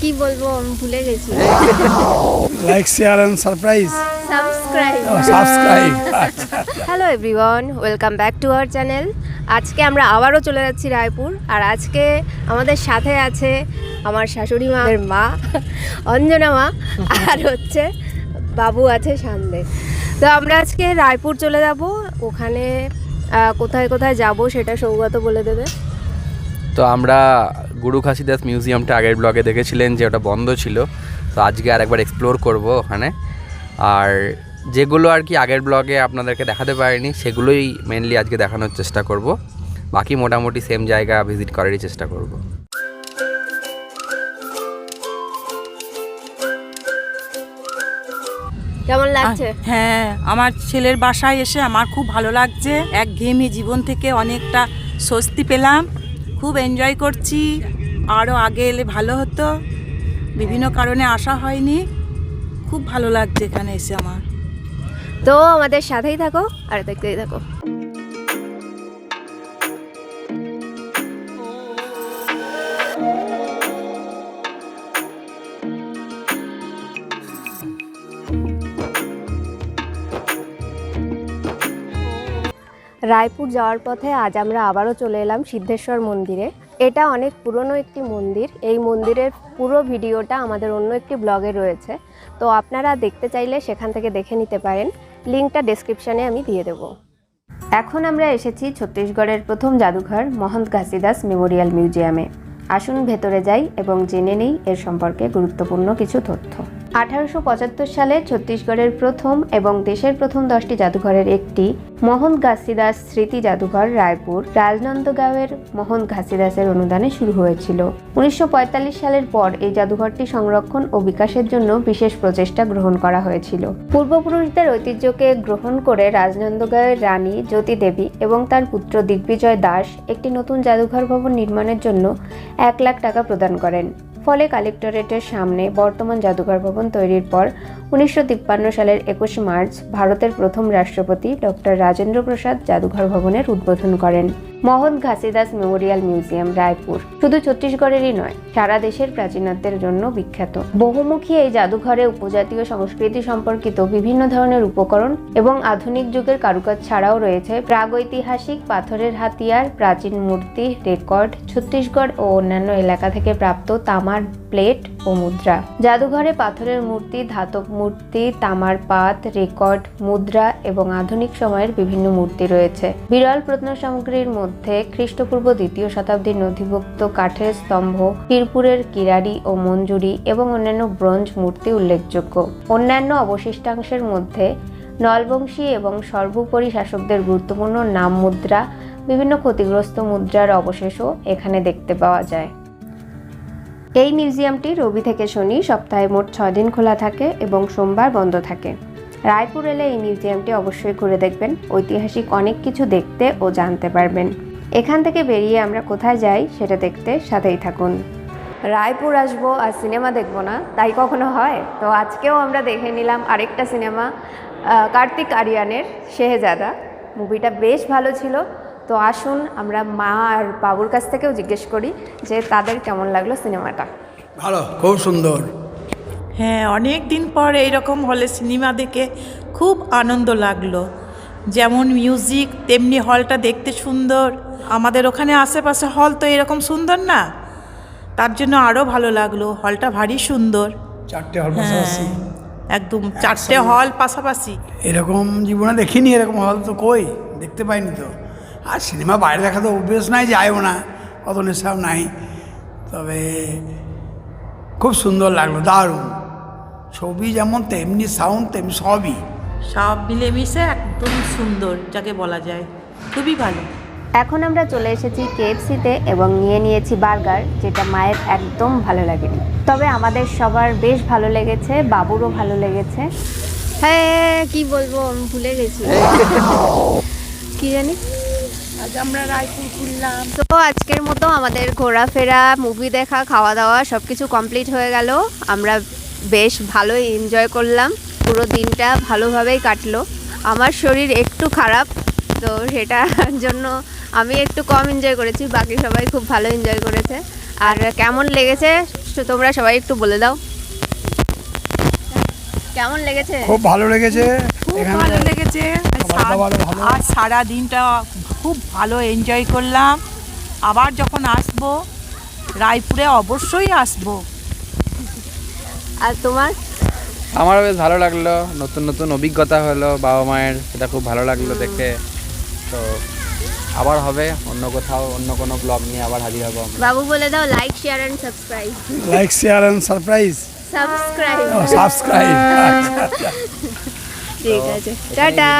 কি বলব? আমি ভুলে গেছি। Like share and surprise subscribe subscribe hello everyone welcome back to our channel আজকে আমরা আবারও চলে যাচ্ছি রায়পুর আর আজকে আমাদের সাথে আছে আমার শাশুড়ি মা আমাদের মা অঞ্জনা মা আর হচ্ছে বাবু আছে সামনে। তো আমরা আজকে রায়পুর চলে যাব। ওখানে কোথায় কোথায় যাব সেটা সৌগত বলে দেবে। তো আমরা গুরু খাসিদাস মিউজিয়ামটা আগের ব্লগে দেখেছিলেন যে ওটা বন্ধ ছিল। তো আজকে আর একবার এক্সপ্লোর করব ওখানে। আর যেগুলো আর কি আগের ব্লগে আপনাদেরকে দেখাতে পারিনি সেগুলোই মেনলি আজকে দেখানোর চেষ্টা করব। বাকি মোটামুটি সেম জায়গা ভিজিট করারই চেষ্টা করব। কেমন লাগছে? হ্যাঁ আমার ছেলের বাসায় এসে আমার খুব ভালো লাগছে। একঘেয়েমি জীবন থেকে অনেকটা স্বস্তি পেলাম। খুব এনজয় করছি। আরও আগে এলে ভালো হতো। বিভিন্ন কারণে আসা হয়নি। খুব ভালো লাগছে এখানে এসে আমার। তো আমাদের সাথেই থাকো, আর দেখতেই থাকো। রায়পুর যাওয়ার পথে আজ আমরা আবারও চলে এলাম সিদ্ধেশ্বর মন্দিরে। এটা অনেক পুরনো একটি মন্দির। এই মন্দিরের পুরো ভিডিওটা আমাদের অন্য একটি ব্লগে রয়েছে। তো আপনারা দেখতে চাইলে সেখান থেকে দেখে নিতে পারেন। লিঙ্কটা ডেসক্রিপশানে আমি দিয়ে দেবো। এখন আমরা এসেছি ছত্তিশগড়ের প্রথম জাদুঘর মহন্ত ঘাসিদাস মেমোরিয়াল মিউজিয়ামে। আসুন ভেতরে যাই এবং জেনে নেই এর সম্পর্কে গুরুত্বপূর্ণ কিছু তথ্য। আঠারোশো পঁচাত্তর সালে ছত্তিশগড়ের প্রথম এবং দেশের প্রথম দশটি জাদুঘরের একটি মোহন ঘাসিদাস স্মৃতি জাদুঘর রায়পুর, রাজনন্দগাঁওয়ের মোহন ঘাসিদাসের অনুদানে শুরু হয়েছিল। উনিশশো পঁয়তাল্লিশ সালের পর এই জাদুঘরটি সংরক্ষণ ও বিকাশের জন্য বিশেষ প্রচেষ্টা গ্রহণ করা হয়েছিল। পূর্বপুরুষদের ঐতিহ্যকে গ্রহণ করে রাজনন্দগাঁওয়ের রানী জ্যোতি দেবী এবং তার পুত্র দিগ্বিজয় দাস একটি নতুন জাদুঘর ভবন নির্মাণের জন্য এক লাখ টাকা প্রদান করেন। ফলে কালেক্টরেটের সামনে বর্তমান জাদুঘর ভবন তৈরির পর উনিশশো তিপ্পান্ন সালের একুশ মার্চ ভারতের প্রথম রাষ্ট্রপতি ডক্টর রাজেন্দ্র প্রসাদ জাদুঘর ভবনের উদ্বোধন করেন। মহৎ ঘাসিদাস মেমোরিয়াল মিউজিয়াম, রায়পুর। শুধু ছত্তিশগড়েরই নয়, সারা দেশের প্রাচীনত্বের জন্য বিখ্যাত। বহুমুখী এই জাদুঘরে উপজাতীয় সংস্কৃতি সম্পর্কিত বিভিন্ন ধরনের উপকরণ এবং আধুনিক যুগের কারুকাজ ছাড়াও রয়েছে প্রাগৈতিহাসিক পাথরের হাতিয়ার, প্রাচীন মূর্তি, রেকর্ড, ছত্তিশগড় ও অন্যান্য এলাকা থেকে প্রাপ্ত তামার প্লেট ও মুদ্রা। জাদুঘরে পাথরের মূর্তি, ধাতব মূর্তি, তামার পাত, রেকর্ড, মুদ্রা এবং আধুনিক সময়ের বিভিন্ন মূর্তি রয়েছে। বিরল প্রত্ন সামগ্রীর মধ্যে খ্রিস্টপূর্ব দ্বিতীয় শতাব্দীর নথিভুক্ত কাঠের স্তম্ভ বীরপুরের কিরাড়ি ও মঞ্জুরি এবং অন্যান্য ব্রোঞ্জ মূর্তি উল্লেখযোগ্য। অন্যান্য অবশিষ্টাংশের মধ্যে নলবংশী এবং সর্বোপরি শাসকদের গুরুত্বপূর্ণ নাম মুদ্রা, বিভিন্ন ক্ষতিগ্রস্ত মুদ্রার অবশেষও এখানে দেখতে পাওয়া যায়। এই মিউজিয়ামটি রবি থেকে শনি, সপ্তাহে মোট ছয় দিন খোলা থাকে এবং সোমবার বন্ধ থাকে। রায়পুর এলে এই মিউজিয়ামটি অবশ্যই ঘুরে দেখবেন, ঐতিহাসিক অনেক কিছু দেখতে ও জানতে পারবেন। এখান থেকে বেরিয়ে আমরা কোথায় যাই সেটা দেখতে সাথেই থাকুন। রায়পুর আসব, আর সিনেমা দেখব না, তাই কখনো হয়? তো আজকেও আমরা দেখে নিলাম আরেকটা সিনেমা কার্তিক আরিয়ানের শেহজাদা। মুভিটা বেশ ভালো ছিল তো আসুন আমরা মা আর বাবুর কাছ থেকেও জিজ্ঞেস করি যে তাদের কেমন লাগল সিনেমাটা। ভালো খুব সুন্দর। হ্যাঁ অনেক দিন পর এইরকম হলে সিনেমা দেখে খুব আনন্দ লাগল। যেমন মিউজিক তেমনি হলটা দেখতে সুন্দর। আমাদের ওখানে আশেপাশে হল তো এরকম সুন্দর না? তার জন্য আরও ভালো লাগল হলটা ভারী সুন্দর। চারটে হল পাশাপাশি। একদম। চারটে হল পাশাপাশি। এরকম জীবনে দেখিনি এরকম হল তো কই? দেখতে পাইনি তো। আর সিনেমা বাইরে দেখা তো অভ্যেস নাই যায়ও না অত নেশাও নাই। তবে খুব সুন্দর লাগল দারুণ। ছবি যেমন তেমনি সাউন্ড তেমনি সবই। সব মিলেমিশে একদম সুন্দর যাকে বলা যায়। খুবই ভালো। এখন আমরা চলে এসেছি কেএফসিতে এবং নিয়ে নিয়েছি বার্গার যেটা মায়ের একদম ভালো লাগেনি। তবে আমাদের সবার বেশ ভালো লেগেছে বাবুরও ভালো লেগেছে। হ্যাঁ কি বলব আমি ভুলে গেছি। কি জানি? আজ আমরা রায়পুর ঘুরলাম। তো আজকের মতো আমাদের ঘোরাফেরা মুভি দেখা খাওয়া দাওয়া সব কিছু কমপ্লিট হয়ে গেল। আমরা বেশ ভালোই এনজয় করলাম। পুরো দিনটা ভালোভাবেই কাটলো। আমার শরীর একটু খারাপ তো সেটার জন্য আমি একটু কম এনজয় করেছি বাকি সবাই খুব ভালো এনজয় করেছে। আর কেমন লেগেছে তোমরা সবাই একটু বলে দাও। কেমন লেগেছে? খুব ভালো লেগেছে। খুব এখানে ভালো লেগেছে। আর সারা দিনটা খুব ভালো এনজয় করলাম। আবার যখন আসব রায়পুরে অবশ্যই আসব। আর তোমার? আমারও বেশ ভালো লাগল। নতুন নতুন অভিজ্ঞতা হলো বাবা মায়ের সেটা খুব ভালো লাগল দেখে। তো আবার হবে অন্য কোথাও অন্য কোনো ব্লগ নিয়ে আবার হাজির হব আমরা। বাবু বলে দাও like share and subscribe like share and surprise subscribe subscribe ঠিক আছে। টাটা।